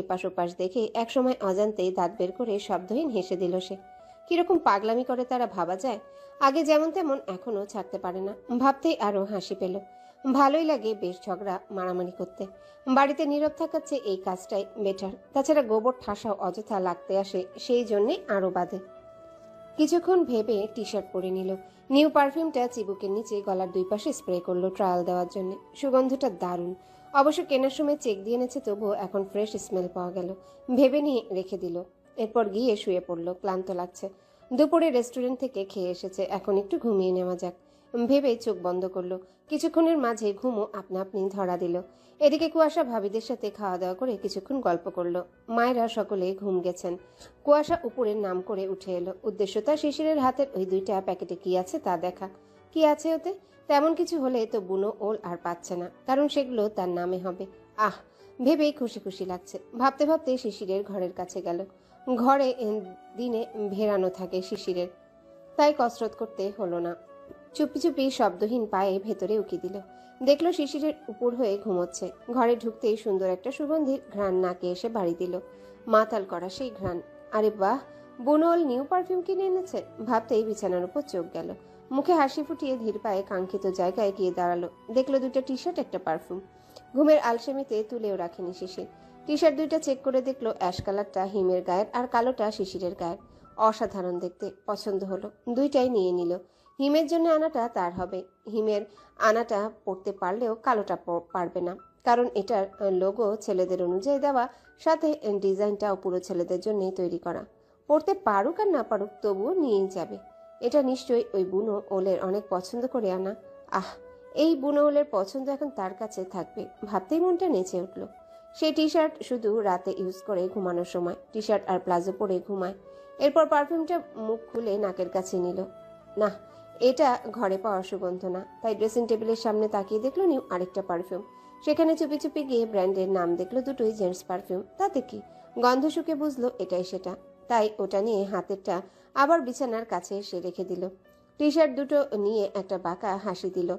এপাশ ওপাশ দেখে একসময় দাঁত বের করে শব্দহীন হেসে দিল সে। কীরকম পাগলামি করে তারা ভাবা যায়, আগে যেমন তেমন এখনও ছাড়তে পারে না। ভাবতেই আরও হাসি পেল। ভালোই লাগে বেশ ঝগড়া, মারামারি করতে। বাড়িতে নীরব থাকার চেয়ে এই কাজটাই বেটার তাছাড়া গোবর ঠাসাও অযথা লাগতে আসে, সেই জন্যে আরও বাদে কিছুক্ষণ ভেবে টি শার্ট পরে নিল। নিউ পারফিউমটা চিবুকের নিচে গলার দুই পাশে স্প্রে করল ট্রায়াল দেওয়ার জন্য। সুগন্ধটা দারুণ। অবশ্য কেনার সময় চেক দিয়ে এনেছে, তবুও এখন ফ্রেশ স্মেল পাওয়া গেল। ভেবে নিয়ে রেখে দিল। এরপর গিয়ে শুয়ে পড়ল, ক্লান্ত লাগছে। দুপুরে রেস্টুরেন্ট থেকে খেয়ে এসেছে, এখন একটু ঘুমিয়ে নেওয়া যাক। ভেবে চোখ বন্ধ করল। কিছুক্ষণের মাঝে ঘুমও আপনা আপনি ধরা দিল। এদিকে কুয়াশা ভাবিদের সাথে খাওয়া দাওয়া করে কিছুক্ষণ গল্প করল। মায়েরা সকলে ঘুম গেছেন। কুয়াশা উপরের নাম করে উঠে এলো। উদ্দেশ্য তার শিশিরের হাতের ওই দুইটা প্যাকেটে কি আছে তা দেখা। কি আছে ওতে? তেমন কিছু হলে তো বুনো ওল আর পাচ্ছে না, কারণ সেগুলো তার নামে হবে। আহ, ভেবেই খুশি খুশি লাগছে। ভাবতে ভাবতে শিশিরের ঘরের কাছে গেল। ঘরে দিনে ভেরানো থাকে শিশিরের। তাই কসরত করতে হলো না। চুপি চুপি শব্দহীন পায়ে ভেতরে উকি দিল। দেখল শিশিরের উপর হয়ে ঘুমোচ্ছে। ঘরে ঢুকতেই সুন্দর একটা সুগন্ধির ঘ্রাণ নাকে এসে বাড়ি দিল। মাতাল করা সেই ঘ্রাণ। আরে বাহ বুনোল নিউ পারফিউম কিনে এনেছে। ভাবতেই বিছানার উপর চোখ গেল। মুখে হাসি ফুটিয়ে ধীর পায়ে কাঙ্ক্ষিত জায়গায় গিয়ে দাঁড়াল। দেখল দুটো টি শার্ট একটা পারফিউম। ঘুমের আলসেমিতে তুলেও রাখেনি শিশির। টি শার্ট দুইটা চেক করে দেখল অ্যাশ কালারটা হিমের গায়ের আর কালোটা শিশিরের গায়ের। অসাধারণ দেখতে পছন্দ হলো। দুইটাই নিয়ে নিল। হিমের জন্য আনাটা তার হবে। হিমের আনাটা পড়তে পারলেও কালোটা পারবে না। কারণ এটার লোগো ছেলেদের অনুযায়ী দেওয়া, সাথে ডিজাইনটাও পুরো ছেলেদের জন্যই তৈরি করা। পড়তে পারুক আর না পারুক তবুও নিয়েই যাবে। এটা নিশ্চয়ই ওই বুনো ওলের অনেক পছন্দ করে আনা। আহ, এই বুনো ওলের পছন্দ এখন তার কাছে থাকবে। ভাবতেই মনটা নেচে উঠল। সেই টি শার্ট শুধু রাতে ইউজ করে ঘুমানোর সময় টি শার্ট আর প্লাজো পরে ঘুমায়। এরপর পারফিউমটা মুখ খুলে নাকের কাছে নিল। না এটা ঘরে পাওয়া সুগন্ধ না। তাই ড্রেসিং টেবিলের সামনে তাকিয়ে দেখল নিউ আরেকটা পারফিউম সেখানে চুপি চুপি গিয়ে ব্র্যান্ডের নাম দেখল দুটোই জেন্টস পারফিউম তাতে কি? গন্ধ শুকে বুঝলো এটাই সেটা। তাই ওটা নিয়ে হাতেরটা আবার বিছানার কাছে এসে রেখে দিল। টি শার্ট দুটো নিয়ে একটা বাঁকা হাসি দিল।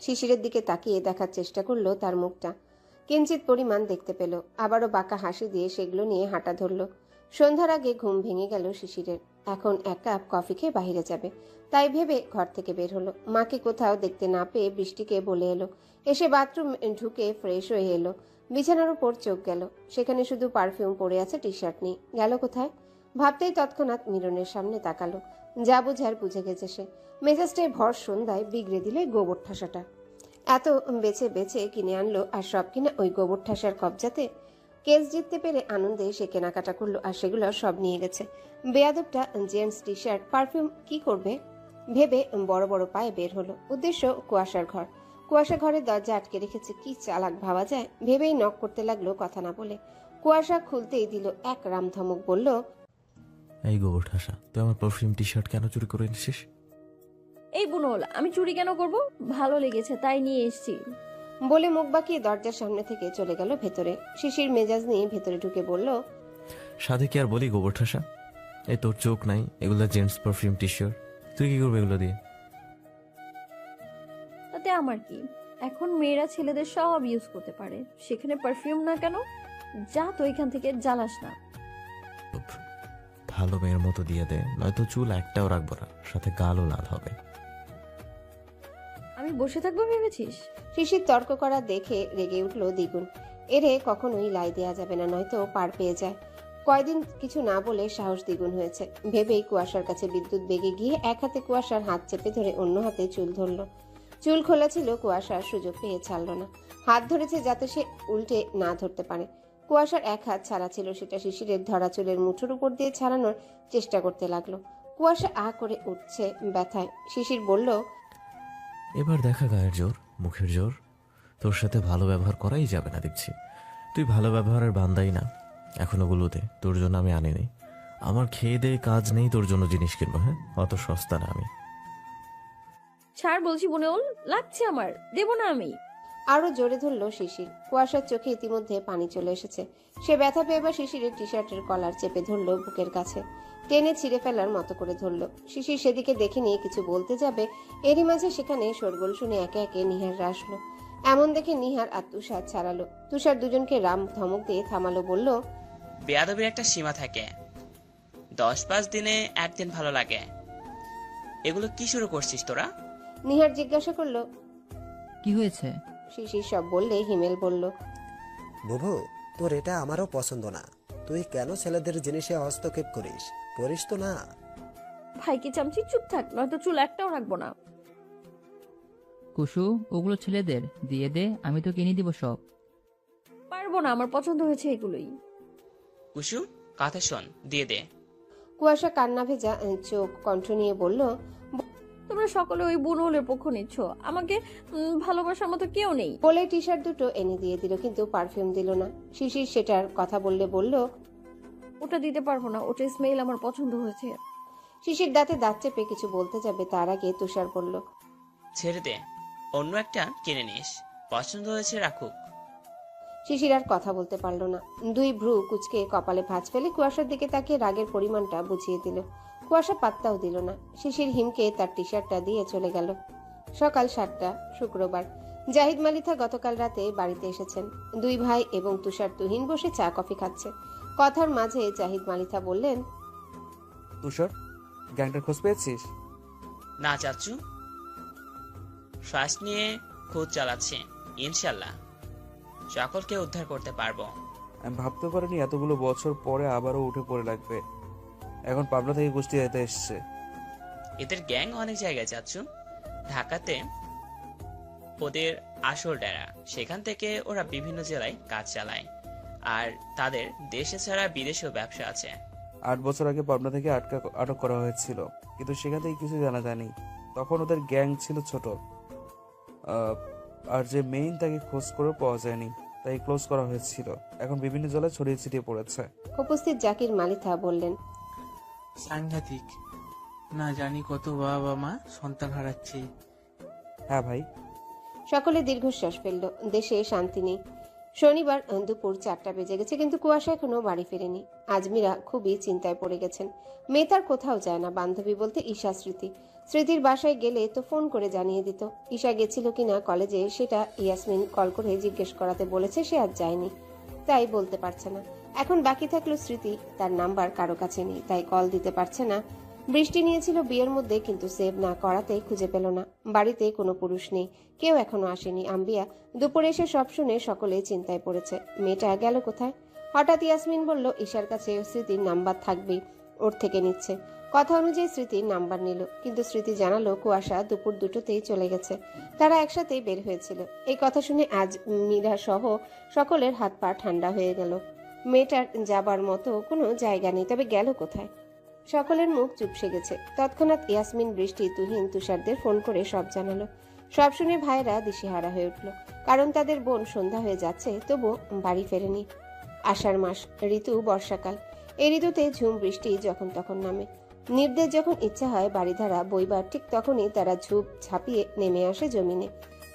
শিশিরের দিকে তাকিয়ে দেখার চেষ্টা করল তার মুখটা। কিঞ্চিত পরিমাণ দেখতে পেল। আবারও বাঁকা হাসি দিয়ে সেগুলো নিয়ে হাঁটা ধরল। সন্ধ্যার আগে ঘুম ভেঙে গেল শিশিরের। এখন এক কাপ কফি খেয়ে বাইরে যাবে। তাই ভেবে ঘর থেকে বের হলো। মাকে কোথাও দেখতে না পেয়ে বৃষ্টিকে বলে এলো। এসে বাথরুম ঢুকে ফ্রেশ হয়ে এলো। বিছানার উপর চোখ গেল। সেখানে শুধু পারফিউম পরে আছে টি শার্ট নেই। গেল কোথায়? ভাবতেই তৎক্ষণাৎ মিরনের সামনে তাকালো। যা বুঝার বুঝে গেছে সে। মেজাজটাই ভর সন্ধ্যায় বিগড়ে দিলে গোবর ঠাসাটা। এত বেছে বেছে কিনে আনলো আর সব কিনা ওই গোবর ঠাসার কবজাতে কেস জিততে পেরে আনন্দে সে কেনাকাটা করল আর সেগুলো সব নিয়ে গেছে। বেয়াদবটা জেন্টস টি শার্ট পারফিউম কি করবে? ভেবে বড় বড় পায়ে বের হলো। উদ্দেশ্য কুয়াশার ঘর। কুয়াশা ঘরের দরজা আটকে রেখেছে। কি চালাক ভাবা যায়? ভেবেই নক করতে লাগল কথা না বলে। কুয়াশা খুলতেই দিল এক রাম ধমক বলল এই গোবর ঠাসা তুই আমার পারফিউম টি শার্ট কেন চুরি করে এনেছিস? এই বুনল আমি চুরি কেন করব? ভালো লেগেছে তাই নিয়ে এসেছি। বলে মুখ বাঁকিয়ে দরজার সামনে থেকে চলে গেল ভেতরে। শিশির মেজাজ নিয়ে ভেতরে ঢুকে বলল সাধে কি আর বলি গোবর ঠাসা? এই তোর চোখ নাই এগুলো জেন্টস পারফিউম টি শার্ট তুই কি করবে এগুলো দিয়ে? তাতে আমার কি? এখন মেয়েরা ছেলেদের সব ইউজ করতে পারে। সেখানে পারফিউম না কেন? যা তো এখান থেকে জ্বালাস না। ভালো মেয়ের মতো দিয়ে দে নয়তো চুল একটাও রাখব না সাথে গালও লাল হবে। আমি বসে থাকব ভেবেছিস? শিশির তর্ক করা দেখে রেগে উঠল দ্বিগুণ। এরে, কখনোই লাই দেয়া যাবে না, নয়তো পার পেয়ে যায়। কয়দিন কিছু না বলে সাহস দ্বিগুণ হয়েছে। ভেবেই কুয়াশার কাছে বিদ্যুৎ বেগে গিয়ে এক হাতে কুয়াশার হাত চেপে ধরে অন্য হাতে চুল ধরল। চুল খোলা ছিল, কুয়াশার সুযোগ পেয়ে ছাড়ল না। হাত ধরেছে যাতে সে উল্টে না ধরতে পারে। কুয়াশার এক হাত ছাড়া ছিল সেটা শিশিরের ধরা চুলের মুঠোর উপর দিয়ে ছাড়ানোর চেষ্টা করতে লাগল। কুয়াশা আ করে উঠছে ব্যথায়। শিশির বলল এবার দেখা গায়ের জোর, মুখের জোর। তোর সাথে ভালো ব্যবহার করাই যাবে না, দেখছি। তুই ভালো ব্যবহারের বান্দাই না। এখনও গুলোতে, তোর জন্য আমি আনিনি। আমার খেয়ে দেয়ে কাজ নেই, তোর জন্য জিনিস কিনবো হ্যাঁ? অত সস্তা না আমি। ছাড় বলছি বুনল লাগছে আমার। দেব না আমি। আরও জোরে ধরল শিশির কুয়াশার চোখে ইতিমধ্যে পানি চলে এসেছে। সে ব্যথা পেয়ে এবার শিশিরের টি শার্টের কলার চেপে ধরল বুকের কাছে। টেনে ছিঁড়ে ফেলার মতো করে ধরল। শিশির সেদিকে দেখে নিয়ে কিছু বলতে যাবে এরই মাঝে সেখানে শোরগোল শুনে একে একে নিহাররা আসলো এমন দেখে নিহার আর তুষার ছাড়ালো। তুষার দুজনকে রাম ধমক দিয়ে থামালো বলল বেয়াদবির একটা সীমা থাকে। দশ পাঁচ দিনে একদিন ভালো লাগে। এগুলো কি শুরু করছিস তোরা? নিহার জিজ্ঞাসা করল কি হয়েছে? শিশির সব বললে হিমেল বলল বুবু তোর এটা আমারও পছন্দ না। তুই কেন ছেলেদের জিনিসে হস্তক্ষেপ করিস? করিস তো না। ভাই কি চামচি? চুপ থাক নয়তো চুল একটাও রাখব না। কুসু ওগুলো ছেলেদের দিয়ে দে আমি তো কিনে দিব সব। পারব না আমার পছন্দ হয়েছে এগুলোই। কুসু কথা শোন দিয়ে দে। কুয়াশা কান্না ভেজা চোখ কণ্ঠ নিয়ে বলল তোমরা সকলে ওই বুনলের পক্ষ নিচ্ছ। আমাকে ভালোবাসার মতো কেউ নেই। বলে টি শার্ট দুটো এনে দিয়ে দিল কিন্তু পারফিউম দিল না। শিশির সেটার কথা বললে বলল ওটা দিতে পারব না ওটা স্মেল আমার পছন্দ হয়েছে। শিশির দাঁতে দাঁত চেপে কিছু বলতে যাবে তার আগে তুষার বলল ছেড়ে দে অন্য একটা কিনে নিস। পছন্দ হয়েছে রাখুক। শিশির আর কথা বলতে পারল না। দুই ভ্রু কুচকে কপালে ভাঁজ ফেলে কুয়াশার দিকে তাকিয়ে রাগের পরিমাণটা বুঝিয়ে দিল। কুয়াশা পাত্তাও দিল না। শিশির হিমকে তার টি শার্টটা দিয়ে চলে গেল। সকাল সাতটা শুক্রবার। জাহিদ মালিথা গতকাল রাতে বাড়িতে এসেছেন। দুই ভাই এবং তুষার তুহিন বসে চা কফি খাচ্ছে। কথার মাঝে জাহিদ মালিথা বললেন তুষার গ্যাংটার খোঁজ পেয়েছিস? না চাচু। শ্বাস নিয়ে খোঁজ চালাচ্ছে ইনশাল্লাহ। সকলকে উদ্ধার করতে পারব। আমি ভাবতে পারিনি এতগুলো বছর পরে আবারও উঠে পড়ে লাগবে। এখন পাবনা থেকে কুষ্টি যেতে এসছে। এদের গ্যাং অনেক জায়গায় চাচ্ছু ঢাকাতে ওদের আসল ডেরা। সেখান থেকে ওরা বিভিন্ন জেলায় কাজ চালায়। আর তাদের দেশে ছাড়া বিদেশেও ব্যবসা আছে। আট বছর আগে পাবনা থেকে আটকা আটক করা হয়েছিল। কিন্তু সেখান থেকে কিছু জানা যায়নি। তখন ওদের গ্যাং ছিল ছোট। আহ, আর যে মেইন তাকে খোঁজ করে পাওয়া যায়নি তাই ক্লোজ করা হয়েছিল। এখন বিভিন্ন জেলায় ছড়িয়ে ছিটিয়ে পড়েছে। উপস্থিত জাকির মালিথা বললেন সাংঘাতিক। না জানি কত বাবা মা সন্তান হারাচ্ছে। হ্যাঁ ভাই। সকলে দীর্ঘশ্বাস ফেলল। দেশে শান্তি নেই। শনিবার দুপুর চারটা বেজে গেছে কিন্তু কুয়াশা এখনও বাড়ি ফেরেনি। আজমিরা খুবই চিন্তায় পড়ে গেছেন। মেয়ে তার কোথাও যায় না বান্ধবী বলতে ঈশা স্মৃতি। স্মৃতির বাসায় গেলে তো ফোন করে জানিয়ে দিত ঈশা গেছিল কিনা কলেজে সেটা ইয়াসমিন কল করে জিজ্ঞেস করাতে বলেছে সে আর যায়নি। তাই বলতে পারছে না। এখন বাকি থাকল স্মৃতি, তার নাম্বার কারও কাছে নেই, তাই কল দিতে পারছে না। বৃষ্টি নিয়েছিল বিয়ের মধ্যে, কিন্তু সেভ না করাতে খুঁজে পেল না। বাড়িতে কোনো পুরুষ নেই, কেউ এখনও আসেনি। আম্বিয়া দুপুরে এসে সব শুনে সকলে চিন্তায় পড়েছে, মেয়েটা গেল কোথায়? হঠাৎ ইয়াসমিন বলল, ঈশার কাছে স্মৃতির নাম্বার থাকবেই, ওর থেকে নিচ্ছে। কথা অনুযায়ী স্মৃতির নাম্বার নিল, কিন্তু স্মৃতি জানালো, কুয়াশা দুপুর দুটোতেই চলে গেছে। তারা একসাথেই বের হয়েছিল। এই কথা শুনে আজ মীরা সহ সকলের হাত পা ঠান্ডা হয়ে গেল। মেয়েটার যাবার মতো কোনো জায়গা নেই, তবে গেল কোথায়? সকলের মুখ চুপসে গেছে। তৎক্ষণাৎ ইয়াসমিন, বৃষ্টি, তুহিন, তুষারদের ফোন করে সব জানালো। সব শুনে ভাইয়েরা দিশেহারা হয়ে উঠল। কারণ তাদের বোন সন্ধ্যা হয়ে যাচ্ছে তবু বাড়ি ফেরেনি। আষাঢ় মাস, ঋতু বর্ষাকাল। এই ঋতুতে ঝুম বৃষ্টি যখন তখন নামে। নির্দেশ যখন ইচ্ছা হয় বাড়িধারা বইবার ঠিক তখনই তারা ঝুপ ঝাঁপিয়ে নেমে আসে জমিনে।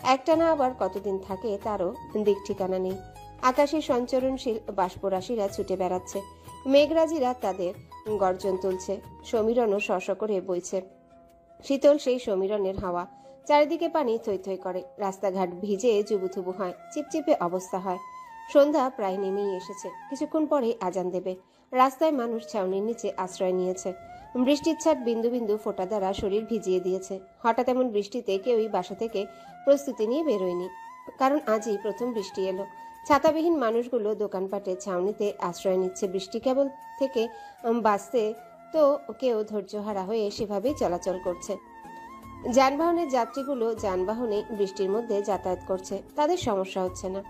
একটানা আবার কতদিন থাকে, তারও দিক ঠিকানা নেই। আকাশে সঞ্চরণশীল বাষ্পরাশিরা ছুটে বেড়াচ্ছে। মেঘরাজিরা তাদের গর্জন তুলছে। সমীরণও শশ করে বইছে। শীতল সেই সমীরণের হাওয়া। চারিদিকে পানি থই থই করে। রাস্তাঘাট ভিজে জুবুথুবু হয়। চিপচিপে অবস্থা হয়। সন্ধ্যা প্রায় নেমেই এসেছে। কিছুক্ষণ পরে আজান দেবে। রাস্তায় মানুষ ছাউনির নিচে আশ্রয় নিয়েছে। বৃষ্টির ছাট বিন্দু বিন্দু ফোঁটা দ্বারা শরীর ভিজিয়ে দিয়েছে। হঠাৎ এমন বৃষ্টিতে কেউই বাসা থেকে প্রস্তুতি নিয়ে বেরোয়নি। কারণ আজই প্রথম বৃষ্টি এলো। ছাতাবিহীন মানুষগুলো দোকানপাটে ছাউনিতে আশ্রয় নিচ্ছে বৃষ্টি কেবল থেকে বাঁচতে, তো কেউ ধৈর্যহারা হয়ে সেভাবেই চলাচল করছে। যানবাহনের যাত্রীগুলো যানবাহনে বৃষ্টির মধ্যে যাতায়াত করছে, তাদের সমস্যা হচ্ছে না।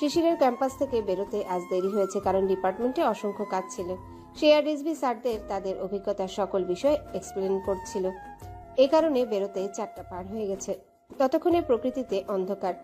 শিশিরের ক্যাম্পাস থেকে বেরোতে আজ দেরি হয়েছে কারণ ডিপার্টমেন্টে অসংখ্য কাজ ছিল। রিজভি স্যারদের তাদের অভিজ্ঞতার সকল বিষয় এক্সপ্লেন করছিল। এ কারণে বেরোতে চারটা পার হয়ে গেছে। ততক্ষণে প্রকৃতিতে অন্ধকার।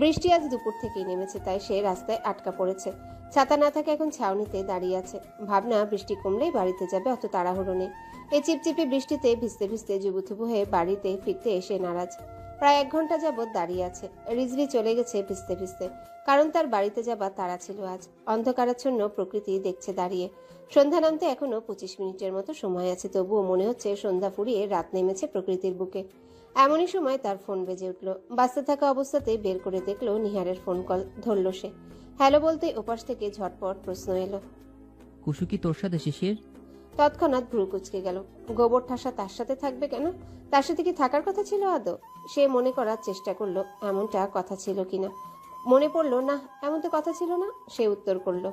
বৃষ্টি আজ দুপুর থেকেই নেমেছে, তাই সে রাস্তায় আটকা পড়েছে। ছাতা না থাকে এখন ছাউনিতে দাঁড়িয়ে আছে। ভাবনা, বৃষ্টি কমলেই বাড়িতে যাবে, অত তাড়াহুড়ো নেই। এই চিপচিপে বৃষ্টিতে ভিজতে ভিজতে জুবুথুবু হয়ে বাড়িতে ফিরতে এসে নারাজ। প্রায় এক ঘণ্টা যাবৎ দাঁড়িয়ে আছে। রিজভি চলে গেছে ভিজতে ভিজতে। কারণ তার বাড়িতে যাবার তারা ছিল আজ। অন্ধকারাচ্ছন্ন প্রকৃতি দেখছে দাঁড়িয়ে। সন্ধ্যা নামতে এখনও পঁচিশ মিনিটের মতো সময় আছে, তবুও মনে হচ্ছে সন্ধ্যা ফুরিয়ে রাত নেমেছে প্রকৃতির বুকে। এমনই সময় তার ফোন বেজে উঠল। বাঁচতে থাকা অবস্থাতে বের করে দেখল নিহারের ফোন কল ধরল সে। হ্যালো বলতে ওপাশ থেকে ঝটপট প্রশ্ন এলো। কুসু কি তোর সাথে শিশির? তৎক্ষণাৎ ভ্রু কুচকে গেল। গোবর ঠাসা তার সাথে থাকবে কেন? তার সাথে কি থাকার কথা ছিল আদৌ? সে মনে করার চেষ্টা করল এমনটা কথা ছিল কিনা। মনে পড়ল না এমন তো কথা ছিল না। সে উত্তর করল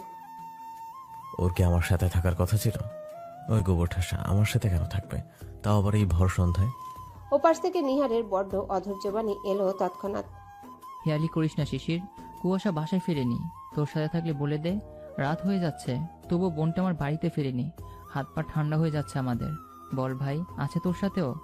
ওর কি আমার সাথে থাকার কথা ছিল? ওই গোবর ঠাসা আমার সাথে কেন থাকবে? তাও আবার এই ভর সন্ধ্যায়? ওপাশ থেকে নিহারের বড্ড অধৈর্যবাণী এলো তৎক্ষণাৎ। হেয়ালি করিস না শিশির কুয়াশা বাসায় ফেরেনি। তোর সাথে থাকলে বলে দে রাত হয়ে যাচ্ছে তবু বোনটা আমার বাড়িতে ফেরেনি। হাত পা ঠান্ডা হয়ে যাচ্ছে আমাদের। বল ভাই আছে তোর সাথেও?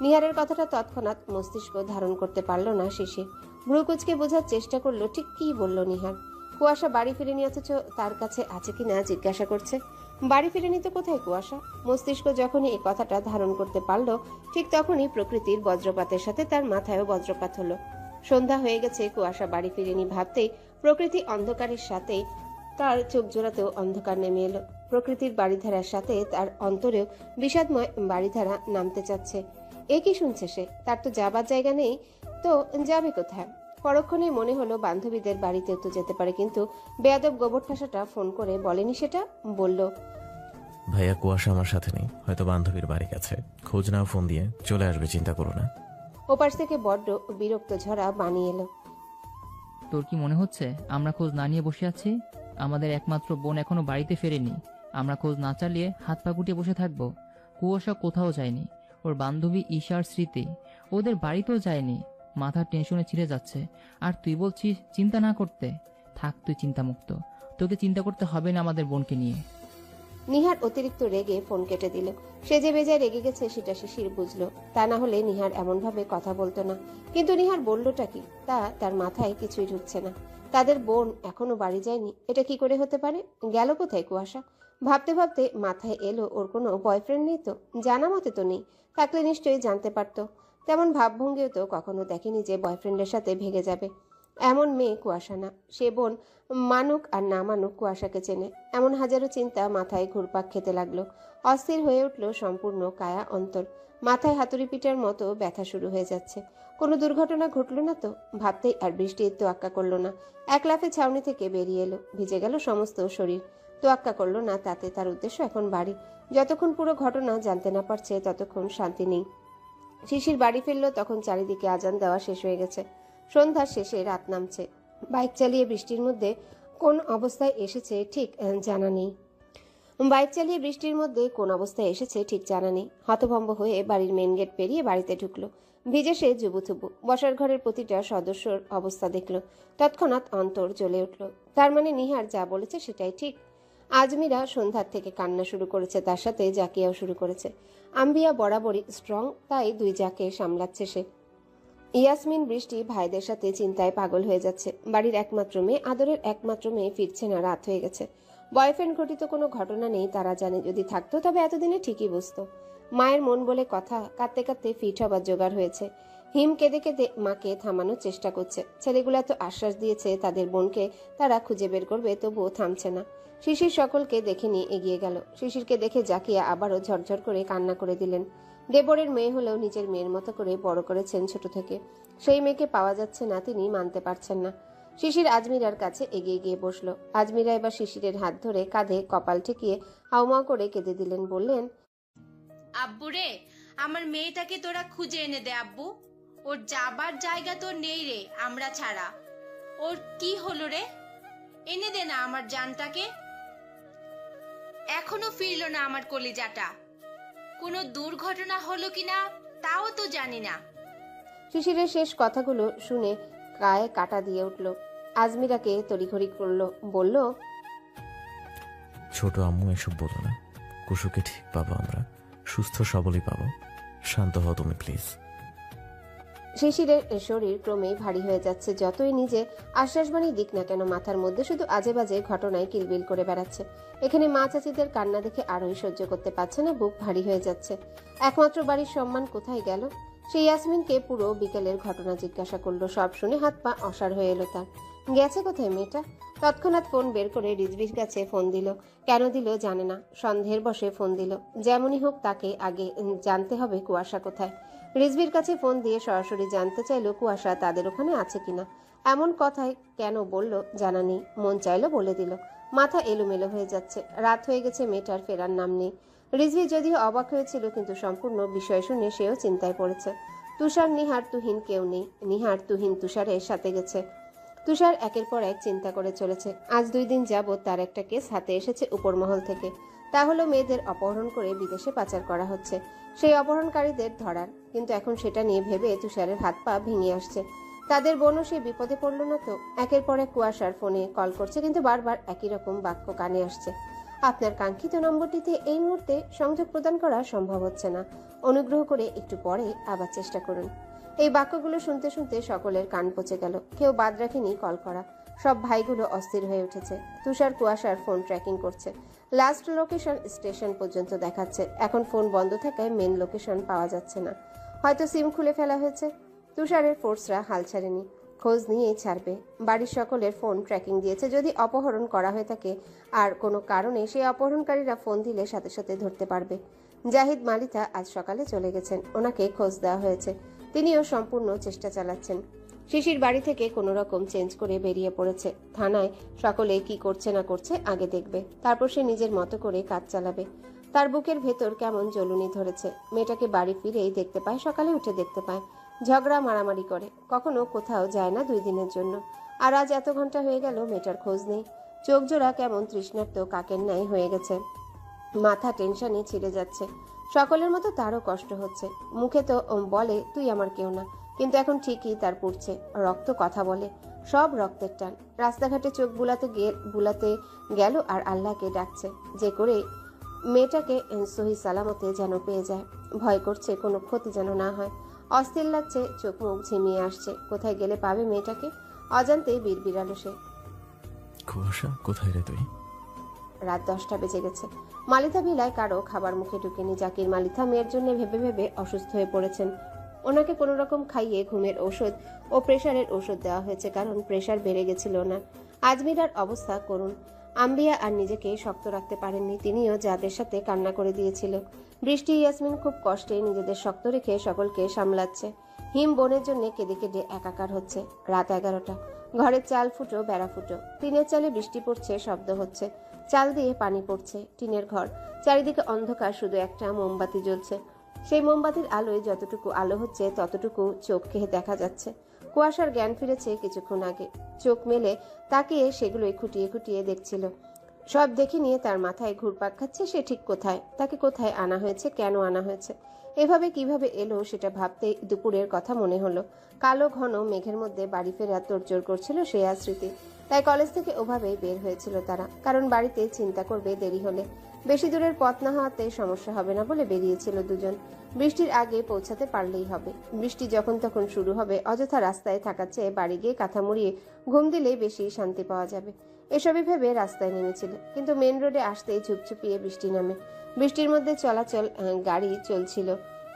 নিহারের কথাটা তৎক্ষণাৎ মস্তিষ্ক ধারণ করতে পারল না শিশির। ভ্রুকুচকে বোঝার চেষ্টা করল ঠিক কি বলল নিহার? কুয়াশা বাড়ি ফিরে ফিরেনি অথচ তার কাছে আছে কিনা জিজ্ঞাসা করছে। বাড়ি ফিরেনি তো কোথায় কুয়াশা? মস্তিষ্ক যখনই এই কথাটা ধারণ করতে পারল, ঠিক তখনই প্রকৃতির বজ্রপাতের সাথে তার মাথায়ও বজ্রপাত হলো। সন্ধ্যা হয়ে গেছে, কুয়াশা বাড়ি ফিরেনি ভাবতেই প্রকৃতি অন্ধকারের সাথে তার চোখ জোড়াতেও অন্ধকার নেমে এলো। প্রকৃতির বাড়িধারার সাথে তার অন্তরেও বিষাদময় বাড়িধারা নামতে চাচ্ছে। এ কি শুনছে সে? তার তো যাবার জায়গা নেই, তো যাবে কোথায়? পরক্ষণেই মনে হলো বান্ধবীদের বাড়িতেও তো যেতে পারে কিন্তু বেয়াদব গোবর ঠাসাটা ফোন করে বলেনি সেটা বলল ভাইয়া কুয়াশা আমার সাথে নেই। হয়তো বান্ধবীর বাড়ি গেছে। খোঁজ নাও ফোন দিয়ে। চলে আসবে চিন্তা করো না। ওপাশ থেকে বড্ড বিরক্ত ঝরা বানিয়ে এলো। তোর কি মনে হচ্ছে? আমরা খোঁজ না নিয়ে বসে আছি? আমাদের একমাত্র বোন এখনও বাড়িতে ফেরেনি। আমরা খোঁজ না চালিয়ে হাত পা গুটিয়ে বসে থাকব। কুয়াশা কোথাও যায়নি। ওর বান্ধবী ঈশার স্মৃতি। ওদের বাড়িতেও যায়নি। মাথার টেনশনে ছিঁড়ে যাচ্ছে। আর তুই বলছিস, চিন্তা না করতে। থাক, তুই চিন্তামুক্ত। তোকে চিন্তা করতে হবে না আমাদের বোনকে নিয়ে। নিহার অতিরিক্ত রেগে ফোন কেটে দিল। সে যে বেজায় রেগে গেছে, সেটা শিশির বুঝলো। তা না হলে নিহার এমনভাবে কথা বলতো না। কিন্তু নিহার বললোটা কি? তা তার মাথায় কিছুই ঢুকছে না। তাদের বোন এখনও বাড়ি যায়নি। এটা কি করে হতে পারে? গেল কোথায় কুয়াশা? ভাবতে ভাবতে মাথায় এলো ওর কোনো বয়ফ্রেন্ড নেই তো? জানা মতে তো নেই। থাকলে নিশ্চয়ই জানতে পারতো। তেমন ভাবভঙ্গিও তো কখনো দেখেনি যে বয়ফ্রেন্ডের সাথে ভেগে যাবে। এমন মেয়ে কুয়াশা না। সে বোন মানুক আর না মানুক কুয়াশাকে চেনে। এমন হাজারো চিন্তা মাথায় ঘুরপাক খেতে লাগল। অস্থির হয়ে উঠল সম্পূর্ণ কায়া অন্তর। মাথায় হাতুড়ি পিটার মতো ব্যথা শুরু হয়ে যাচ্ছে। কোনো দুর্ঘটনা ঘটলো না তো? ভাবতেই আর বৃষ্টির তোয়াক্কা করল না। এক লাফে ছাউনি থেকে বেরিয়ে এলো। ভিজে গেল সমস্ত শরীর। তোয়াক্কা করল না তাতে। তার উদ্দেশ্য এখন বাড়ি। যতক্ষণ পুরো ঘটনা জানতে না পারছে, ততক্ষণ শান্তি নেই। শিশির বাড়ি ফিরল, তখন চারিদিকে আজান দেওয়া শেষ হয়ে গেছে। সন্ধ্যার শেষে রাত নামছে। বাইক চালিয়ে বৃষ্টির মধ্যে কোন অবস্থায় এসেছে ঠিক জানা নেই। বাইক চালিয়ে বৃষ্টির মধ্যে কোন অবস্থায় এসেছে ঠিক জানা নেই। হতভম্ব হয়ে বাড়ির মেন গেট পেরিয়ে বাড়িতে ঢুকলো। ভিজে সে জুবুথুবু বসার ঘরের প্রতিটা সদস্যর অবস্থা দেখল। তৎক্ষণাৎ অন্তর জ্বলে উঠল। তার মানে নিহার যা বলেছে সেটাই ঠিক। আজমিরা সন্ধ্যার থেকে কান্না শুরু করেছে, তার সাথে জাকিয়াও শুরু করেছে। আম্বিয়া বরাবরই স্ট্রং তাই দুই জাকে সামলাচ্ছে সে। ইয়াসমিন বৃষ্টি ভাইদের সাথে চিন্তায় পাগল হয়ে যাচ্ছে। বাড়ির একমাত্র মেয়ে, আদরের একমাত্র মেয়ে ফিরছে না, রাত হয়ে গেছে। বয়ফ্রেন্ড ঘটিত কোনো ঘটনা নেই, তারা জানে যদি থাকতো, তবে এতদিনে ঠিকই বুঝতো। মায়ের মন বলে কথা, কাঁদতে কাঁদতে ফিট হবার জোগাড় হয়েছে। হিম কেঁদে কেঁদে মাকে থামানোর চেষ্টা করছে। ছেলেগুলা তো আশ্বাস দিয়েছে তাদের বোনকে, তারা খুঁজে বের করবে, তবুও থামছে না। শিশির সকলকে দেখে নিয়ে এগিয়ে গেল। শিশিরকে দেখে জাকিয়া আবারও ঝরঝর করে কান্না করে দিলেন। দেবরের মেয়ে হলেও নিজের মেয়ের মতো করে বড় করেছেন ছোট থেকে। সেই মেয়েকে পাওয়া যাচ্ছে না, তিনি মানতে পারছেন না। শিশির আজমিরার কাছে এগিয়ে গিয়ে বসল। আজমিরা এবার শিশিরের হাত ধরে কাঁধে কপাল ঠেকিয়ে হাউমাউ করে কেঁদে দিলেন, বললেন, আব্বু রে, আমার মেয়েটাকে তোরা খুঁজে এনে দে, আব্বু। ওর যাবার জায়গা তো নেই রে আমরা ছাড়া। ওর কি হলো রে? এনে দে না আমার জানটাকে। এখনও ফিরলো না আমার কলিজাটা। কোনো দুর্ঘটনা হলো কিনা তাও তো জানি না। শিশিরের শেষ কথাগুলো শুনে গায়ে কাটা দিয়ে উঠল। আজমিরাকে তড়িঘড়ি করল বলল ছোট আম্মু এসব বলো না। কুসুকে ঠিক পাবো আমরা। সুস্থ সবলই পাবো। শান্ত হও তুমি প্লিজ। শিশিরের শরীর ক্রমেই ভারী হয়ে যাচ্ছে, যতই নিজে আশ্বাসবাণী দিক না কেন, মাথার মধ্যে শুধু আজে বাজে ঘটনায় কিলবিল করে বেড়াচ্ছে। এখানে মা চাচিদের কান্না দেখে আরোই সহ্য করতে পারছে না, বুক ভারী হয়ে যাচ্ছে। একমাত্র বাড়ির সম্মান কোথায় গেল? সেই ইয়াসমিনকে পুরো বিকেলের ঘটনা জিজ্ঞাসা করল, সব শুনে হাত পা অসার হয়ে এলো তার। গেছে কোথায় মেয়েটা? তৎক্ষণাৎ ফোন বের করে রিজবির কাছে ফোন দিল। কেন দিল জানে না, সন্দেহের বসে ফোন দিল। যেমনই হোক তাকে আগে জানতে হবে কুয়াশা কোথায়। রিজভির কাছে ফোন দিয়ে সরাসরি জানতে চাইল, কুয়াশা তাদের ওখানে আছে কিনা। এমন কথায় কেন বলল জানা নেই। মন চাইলো বলে দিল। মাথা এলোমেলো হয়ে যাচ্ছে। রাত হয়ে গেছে, মেয়েটার ফেরার নাম নেই। রিজভি যদিও অবাক হয়েছিল, কিন্তু সম্পূর্ণ বিষয় শুনে সেও চিন্তায় পড়েছে। তুষার, নিহার, তুহিন কেউ নেই। নিহার, তুহিন তুষারের সাথে গেছে। তুষার একের পর এক চিন্তা করে চলেছে। আজ দুই দিন যাবৎ তার একটা কেস হাতে এসেছে উপরমহল থেকে। তা হলো মেয়েদের অপহরণ করে বিদেশে পাচার করা হচ্ছে। সেই অপহরণকারীদের ধরার। কিন্তু এখন সেটা নিয়ে ভেবে তুষারের হাত পা ভেঙে আসছে। তাদের বোনও সে বিপদে পড়ল না তো। একের পর এক কুয়াশার ফোনে কল করছে, কিন্তু বারবার একই রকম বাক্য কানে আসছে। আপনার কাঙ্ক্ষিত নম্বরটিতে এই মুহূর্তে সংযোগ প্রদান করা সম্ভব হচ্ছে না। অনুগ্রহ করে একটু পরে আবার চেষ্টা করুন। এই বাক্যগুলো শুনতে শুনতে সকলের কান পচে গেল। কেউ বাদ রাখেনি কল করা। সব ভাইগুলো অস্থির হয়ে উঠেছে। তুষার কুয়াশার ফোন ট্র্যাকিং করছে। লাস্ট লোকেশন স্টেশন পর্যন্ত দেখাচ্ছে। এখন ফোন বন্ধ থাকায় মেন লোকেশন পাওয়া যাচ্ছে না। হয়তো সিম খুলে ফেলা হয়েছে। তুষারের ফোর্সরা হাল ছাড়েনি। খোঁজ নিয়েই ছাড়বে। বাড়ির সকলের ফোন ট্র্যাকিং দিয়েছে। যদি অপহরণ করা হয়ে থাকে, আর কোনো কারণে সেই অপহরণকারীরা ফোন দিলে সাথে সাথে ধরতে পারবে। জাহিদ মালিতা আজ সকালে চলে গেছেন। ওনাকে খোঁজ দেওয়া হয়েছে। তিনিও সম্পূর্ণ চেষ্টা চালাচ্ছেন। শিশির বাড়ি থেকে কোনো রকম চেঞ্জ করে বেরিয়ে পড়েছে। থানায় সকলে কি করছে না করছে আগে দেখবে। তারপর সে নিজের মতো করে কাজ চালাবে। তার বুকের ভেতর কেমন জ্বলুনি ধরেছে। মেয়েটাকে বাড়ি ফিরেই দেখতে পায়, সকালে উঠে দেখতে পায়। ঝগড়া মারামারি করে। কখনো কোথাও যায় না দুই দিনের জন্য। আর আজ এত ঘণ্টা হয়ে গেল, মেয়েটার খোঁজ নেই। চোখ জোড়া কেমন তৃষ্ণার্ত কাকের ন্যায় হয়ে গেছে। মাথা টেনশনে ছিঁড়ে যাচ্ছে। সকলের মতো তারও কষ্ট হচ্ছে। মুখে তো বলে, তুই আমার কেউ না। কিন্তু এখন ঠিকই তার পড়ছে। রক্ত কথা বলে। সব রক্তের টান। রাস্তাঘাটে চোখ বুলাতে গে- বুলাতে গেল আর আল্লাহকে ডাকছে। যে করে মেয়েটাকে সহি সালামতে যেন পেয়ে যায়। ভয় করছে কোনো ক্ষতি যেন না হয়। অস্থির লাগছে চোখ মুখ ঝিমিয়ে আসছে। কোথায় গেলে পাবে মেয়েটাকে? অজান্তেই বীর বিড়ালো সে। কুয়াশা কোথায় রে তুই? রাত দশটা বেজে গেছে। মালিথা ভিলায় কারও খাবার মুখে ঢুকেনি। জাকির মালিথা মেয়ের জন্য ভেবে ভেবে অসুস্থ হয়ে পড়েছেন। ওনাকে কোনো রকম খাইয়ে ঘুমের ওষুধ ও প্রেশারের ওষুধ দেওয়া হয়েছে, কারণ প্রেশার বেড়ে গেছিল ওনার। আজমিরার অবস্থা করুন। আম্বিয়া আর নিজেকে শক্ত রাখতে পারেননি, তিনিও যাদের সাথে কান্না করে দিয়েছিল। বৃষ্টি ইয়াসমিন খুব কষ্টে নিজেদের শক্ত রেখে সকলকে সামলাচ্ছে। হিম বনের জন্য কেঁদে কেঁদে একাকার হচ্ছে। রাত এগারোটা। ঘরের চাল ফুটো, বেড়া ফুটো। টিনের চালে বৃষ্টি পড়ছে, শব্দ হচ্ছে। চাল দিয়ে পানি পড়ছে। টিনের ঘর। চারিদিকে অন্ধকার, শুধু একটা মোমবাতি জ্বলছে। সেই মোমবাতির আলোয় যতটুকু আলো হচ্ছে, ততটুকু চোখ চোখকে দেখা যাচ্ছে। কুয়াশার জ্ঞান ফিরেছে কিছুক্ষণ আগে। চোখ মেলে তাকিয়ে সেগুলোই খুঁটিয়ে খুঁটিয়ে দেখছিল। সব দেখে নিয়ে তার মাথায় ঘুরপাক খাচ্ছে, সে ঠিক কোথায়? তাকে কোথায় আনা হয়েছে? কেন আনা হয়েছে? এভাবে কীভাবে এলো সেটা ভাবতে দুপুরের কথা মনে হলো। কালো ঘন মেঘের মধ্যে বাড়ি ফেরা তোড়জোড় করছিল শ্রেয়া স্মৃতি তাই কলেজ থেকে ওভাবেই বের হয়েছিল তারা, কারণ বাড়িতে চিন্তা করবে দেরি হলে। বেশি দূরের পথ না হওয়াতে সমস্যা হবে না বলে বেরিয়েছিল দুজন। বৃষ্টির আগে পৌঁছাতে পারলেই হবে। বৃষ্টি যখন তখন শুরু হবে, অযথা রাস্তায় থাকার চেয়ে বাড়ি গিয়ে কাঁথা মুড়িয়ে ঘুম দিলেই বেশি শান্তি পাওয়া যাবে। এসবই ভেবে রাস্তায় নেমেছিল, কিন্তু মেন রোডে আসতেই ঝুপঝুপিয়ে বৃষ্টি নামে। বৃষ্টির মধ্যে চলাচল গাড়ি চলছিল,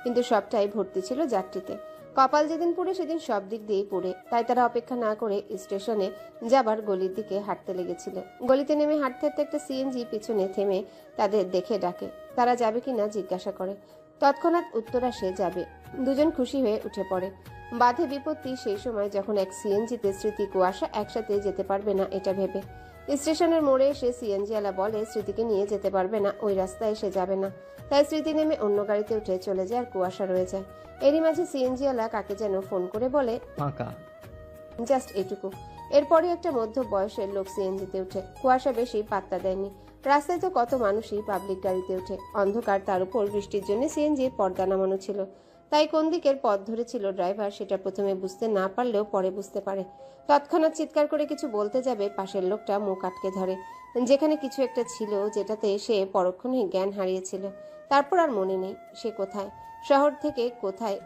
কিন্তু সবটাই ভর্তি ছিল যাত্রীতে। কপাল যেদিন পুড়ে সেদিন সব দিক দিয়েই পুড়ে। তাই তারা অপেক্ষা না করে স্টেশনে যাবার গলির দিকে হাঁটতে লেগেছিল। গলিতে নেমে হাঁটতে হাঁটতে একটা সিএনজি পিছনে থেমে তাদের দেখে ডাকে। তারা যাবে কিনা জিজ্ঞাসা করে। তৎক্ষণাৎ উত্তর আসে, যাবে। দুজন খুশি হয়ে উঠে পড়ে। বাধে বিপত্তি সেই সময় যখন এক সিএনজিতে স্মৃতি কুয়াশা একসাথে যেতে পারবে না এটা ভেবে। স্টেশনের মোড়ে এসে সিএনজি আলা বলে স্মৃতিকে নিয়ে যেতে পারবে না ওই রাস্তায় এসে যাবে না। তাই স্মৃতি নেমে অন্য গাড়িতে উঠে চলে যায় আর কুয়াশা রয়ে যায় এরই মাঝে সিএনজি আলা কাকে যেন ফোন করে বলে ফাঁকা। জাস্ট এটুকু। এরপরে একটা মধ্য বয়সের লোক সিএনজিতে উঠে। কুয়াশা বেশি পাত্তা দেয়নি। রাস্তায় তো কত মানুষই পাবলিক গাড়িতে ওঠে অন্ধকার তার উপর বৃষ্টির জন্য সিএনজির পর্দা নামানো ছিল। তাই কোন দিকের পথ ধরেছিল ড্রাইভার সেটা প্রথমে বুঝতে না পারলেও পরে বুঝতে পারে। তৎক্ষণাৎ চিৎকার করে কিছু বলতে যাবে, পাশের লোকটা মুখ আটকে ধরে। যেখানে কিছু একটা ছিল যেটাতে সে পরক্ষণে জ্ঞান হারিয়েছিল। তারপর আর মনে নেই সে কোথায়, শহর থেকে কোথায়